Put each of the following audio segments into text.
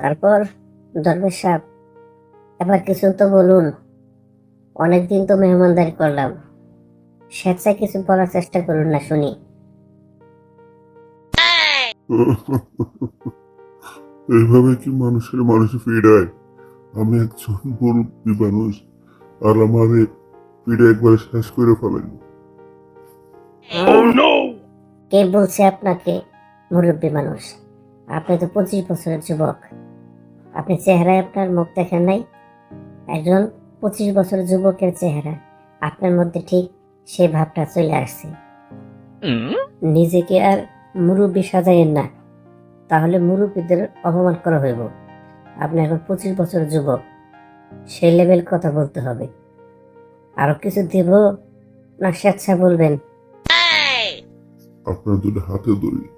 তারপর দরবেশ সাহেব এবার কিছু তো বলুন। অনেকদিন তো মেহমানদারি করলাম। স্বেচ্ছায় কিছু বলার চেষ্টা করুন না শুনি। এইভাবে কি মানুষের মানুষে ফিরায়? আমি একজন মুরব্বী মানুষ আর আমার এই একবার শেষ করে ফেলেন। কে বলছে আপনাকে মুরব্বী মানুষ? আপনি তো পঁচিশ বছরের যুবক। আপনি চেহারায় আপনার মুখ দেখেন নাই? একজন পঁচিশ বছর যুবকের চেহারা। আপনার মধ্যে ঠিক সেই ভাবটা চলে আসছে। নিজেকে আর মুরব্বী সাজাইয়েন না। তাহলে মুরব্বীদের অপমান করা হইব। আপনি এখন পঁচিশ বছর যুবক। সেই লেভেল কথা বলতে হবে। আরও কিছু দেব? না স্বেচ্ছা বলবেন। আপনার দুটো হাতে ধরি।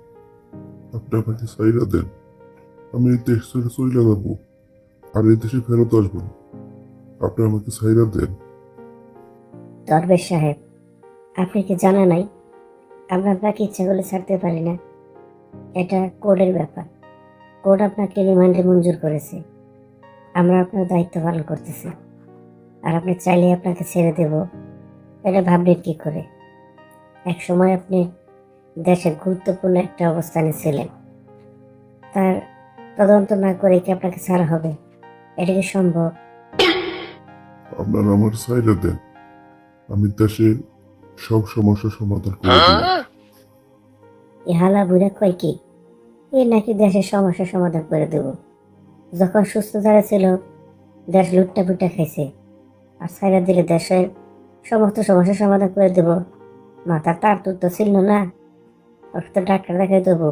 আপনি আমাকে সাইরা দেন। আমি এই দেশ ছেড়ে চলে যাব। আর এই দেশে ফেরত আসব। আপনি আমাকে সাইরা দেন। দরবেশ সাহেব, আপনি কি জানা নাই? আমরা আপনাকে ইচ্ছা করলে ছাড়তে পারি না। এটা কোর্টের ব্যাপার। কোর্ট আপনাকে রিমান্ডে মঞ্জুর করেছে। আমরা আপনার দায়িত্ব পালন করতেছি। আর আপনি চাইলে আপনাকে ছেড়ে দেব। এটা ভাবলেন কি করে? এক সময় আপনি দেশের গুরুত্বপূর্ণ একটা অবস্থানে ছিলেন। তার তদন্ত না করে কি আপনাকে ছাড়া হবে? এটা কি সম্ভব? আপনারা আমার সাইরা দেন। আমি দেশে সব সমস্যার সমাধান করে দেব ইহালা বুড়া কয় কি? এ নাকি দেশের সমস্যা সমাধান করে দেব। যখন সুস্থ যারা ছিল দেশ লুটটা ফুটা খাইছে। আর সাইরা দিলে দেশের সমস্ত সমস্যার সমাধান করে দেব। মাথা তার তুর তো ছিল না। ওকে তো ডাক্তার দেখাই দেবো।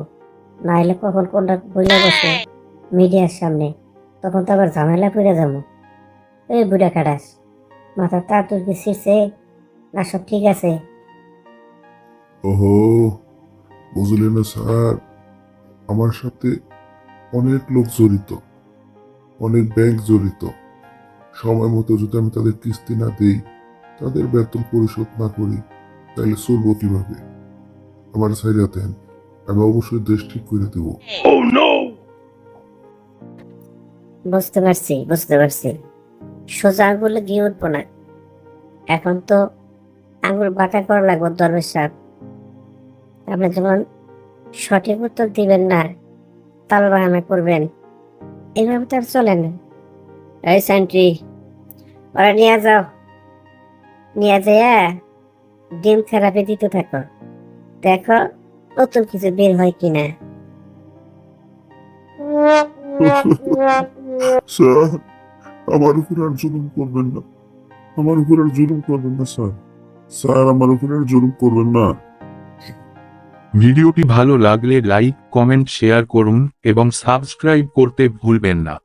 না এলে কখন কোনটা বইলে বসে? মিডিয়ার সামনে তখন তো আবার ঝামেলা পড়ে যাব। এই বুড়া কাটাস মাথা তার তুর কি ছিঁড়ছে? না সব ঠিক আছে। ওহো বুঝলেন না স্যার আমার সাথে অনেক লোক জড়িত অনেক ব্যাংক জড়িত। সময় মতো যদি আমি তাদের কিস্তি না দিই তাদের বেতন পরিশোধ না করি তাহলে চলবো কীভাবে? আমার সাইরা দেন আমি অবশ্যই দেশ ঠিক করে দেব। বুঝতে পারছি বুঝতে পারছি। সোজা আঙুলে গিয়ে উঠবো না। এখন তো আঙুল বাটা করা লাগবো দরবেশ সাহেব। আপনি যেমন সঠিক উত্তর দিবেন না, তাল বাহানা করবেন এইভাবে তো আর চলে না। এই সেন্ট্রি ওরা নিয়ে যাও। নিয়ে যাইয়া ডিম থেরাপি দিতে থাকো। দেখো নতুন কিছু বের হয় কিনা। স্যার, আমার উপরে আর জুলুম করবেন না। আমার উপরে আর জুলুম করবেন না, স্যার। স্যার, আমার উপরে আর জুলুম করবেন না। ভিডিওটি ভালো লাগলে লাইক, কমেন্ট, শেয়ার করুন এবং সাবস্ক্রাইব করতে ভুলবেন না।